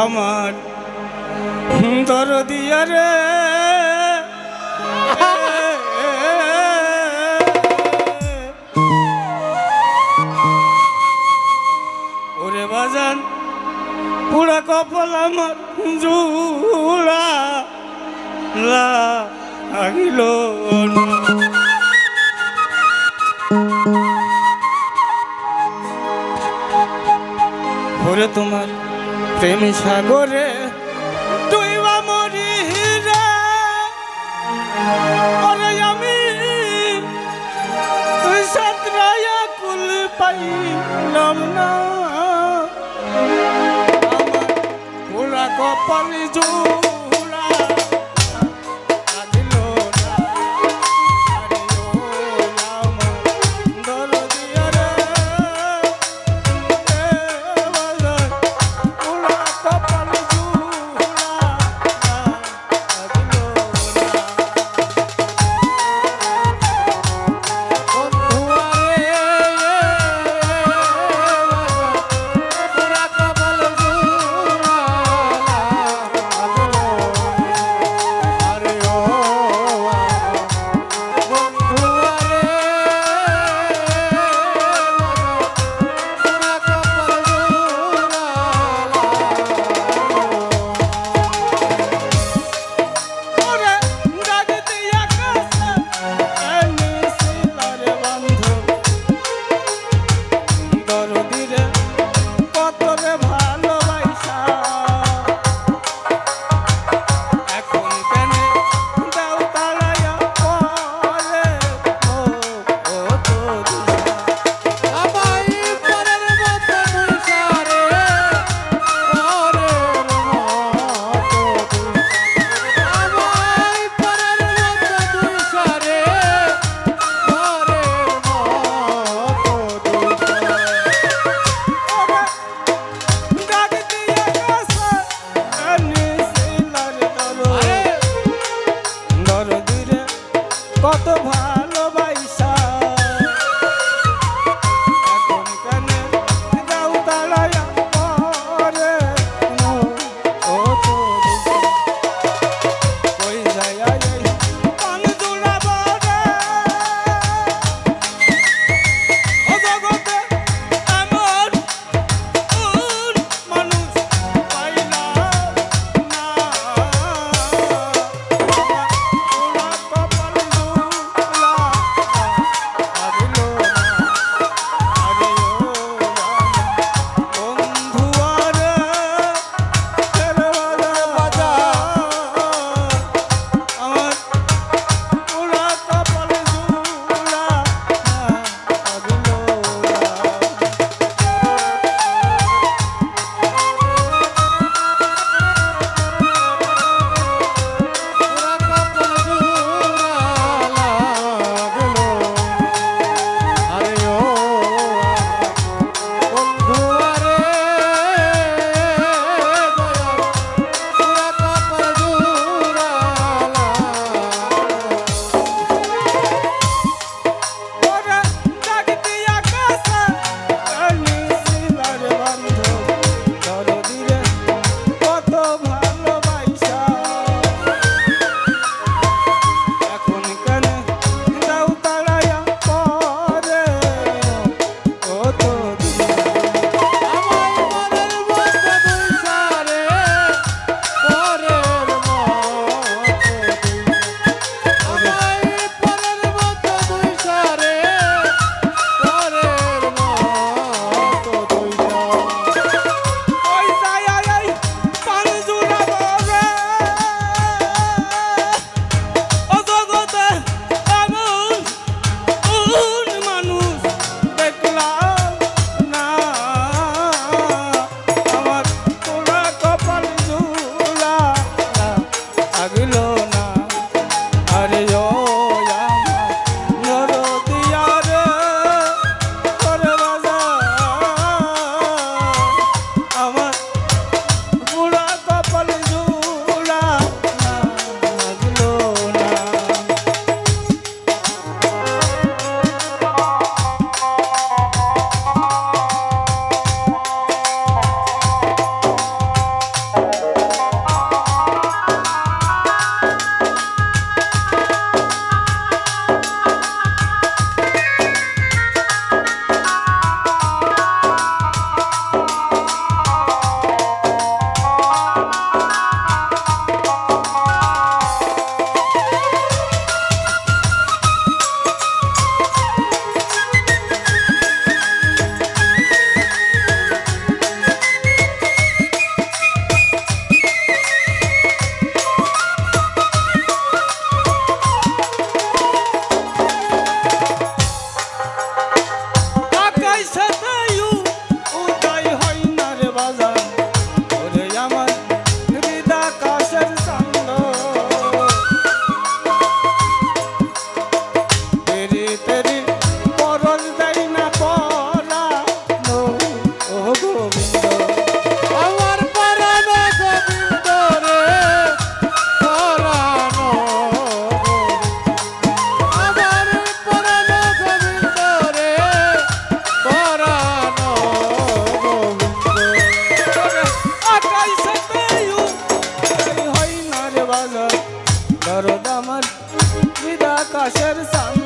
আমার দরদিয়া রে ওরে বাজান পুরা কপাল আমার জুড়া। লাগিল না। তোমার প্রেম সাগরে তুইবা মরি রে। আমি তুই সাতরায়া কুল পাইলাম না। কপাল জোড়া some